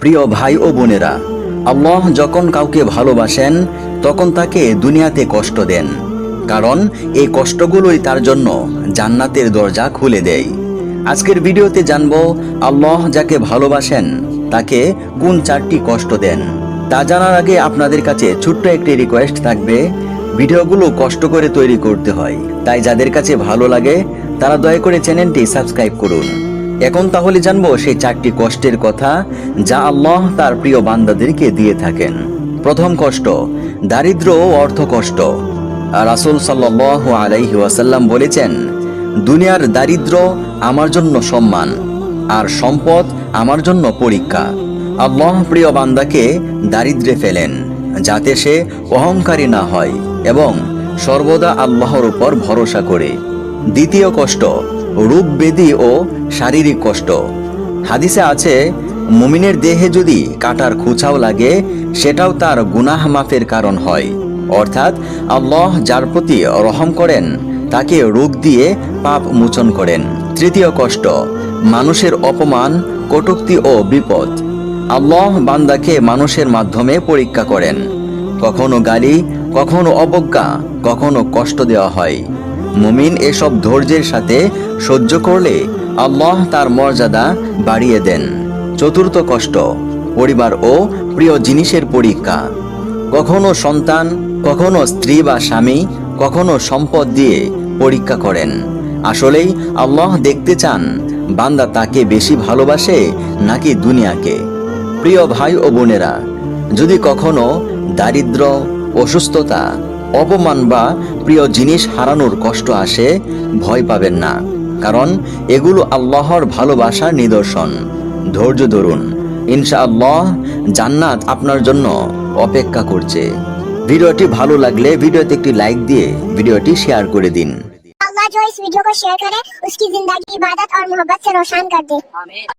প্রিয় ভাই ও বোনেরা, আল্লাহ যখন কাউকে ভালোবাসেন, তখন তাকে দুনিয়াতে কষ্ট দেন। কারণ এই কষ্টগুলোই তার জন্য জান্নাতের দরজা খুলে দেয়। আজকের ভিডিওতে জানব, আল্লাহ যাকে ভালোবাসেন, তাকে কোন চারটি কষ্ট দেন? তা জানার আগে আপনাদের কাছে ছোট্ট একটি রিকোয়েস্ট থাকবে, ভিডিওগুলো কষ্ট করে তৈরি করতে হয়। তাই যাদের কাছে ভালো লাগে, তারা দয়া করে চ্যানেলটি সাবস্ক্রাইব করুন। এখন তাহলে জানব সেই চারটি কষ্টের কথা যা আল্লাহ তার প্রিয় বান্দাদেরকে দিয়ে থাকেন। প্রথম কষ্ট, দারিদ্র ও অর্থ কষ্ট। রাসুল সাল্লাহ আলাইহি ওয়াসাল্লাম বলেছেন, দুনিয়ার দারিদ্র আমার জন্য সম্মান, আর সম্পদ আমার জন্য পরীক্ষা। আল্লাহ প্রিয় বান্দাকে দারিদ্রে ফেলেন, যাতে সে অহংকারী না হয় এবং সর্বদা আল্লাহর উপর ভরসা করে। দ্বিতীয় কষ্ট রূপ, বেদি ও শারীরিক কষ্ট। হাদিসে আছে, মুমিনের দেহে যদি কাটার খুচাও লাগে, সেটাও তার গুনাহ মাফের কারণ হয়। অর্থাৎ আল্লাহ যার প্রতি রহম করেন, তাকে রোগ দিয়ে পাপ মোচন করেন। তৃতীয় কষ্ট, মানুষের অপমান, কটুক্তি ও বিপদ। আল্লাহ বান্দাকে মানুষের মাধ্যমে পরীক্ষা করেন। কখনো গালি, কখনো অবজ্ঞা, কখনো কষ্ট দেওয়া হয়। মুমিন এসব ধৈর্যের সাথে সহ্য করলে আল্লাহ তার মর্যাদা বাড়িয়ে দেন। চতুর্থ কষ্ট, পরিবার ও প্রিয় জিনিসের পরীক্ষা। কখনো সন্তান, কখনো স্ত্রী বা স্বামী, কখনো সম্পদ দিয়ে পরীক্ষা করেন। আসলেই আল্লাহ দেখতে চান, বান্দা তাকে বেশি ভালোবাসে নাকি দুনিয়াকে। প্রিয় ভাই ও বোনেরা, যদি কখনো দারিদ্র, অসুস্থতা অপমান বা প্রিয় জিনিস হারানোর কষ্ট আসে ভয় পাবেন না কারণ এগুলো আল্লাহর ভালোবাসার নিদর্শন ধৈর্য ধরুন ইনশাআল্লাহ জান্নাত আপনার জন্য অপেক্ষা করছে ভিডিওটি ভালো লাগলে ভিডিওতে একটি লাইক দিয়ে ভিডিওটি শেয়ার করে দিন अल्लाह जो इस वीडियो को शेयर करे उसकी जिंदगी इबादत और मोहब्बत से रोशन कर दे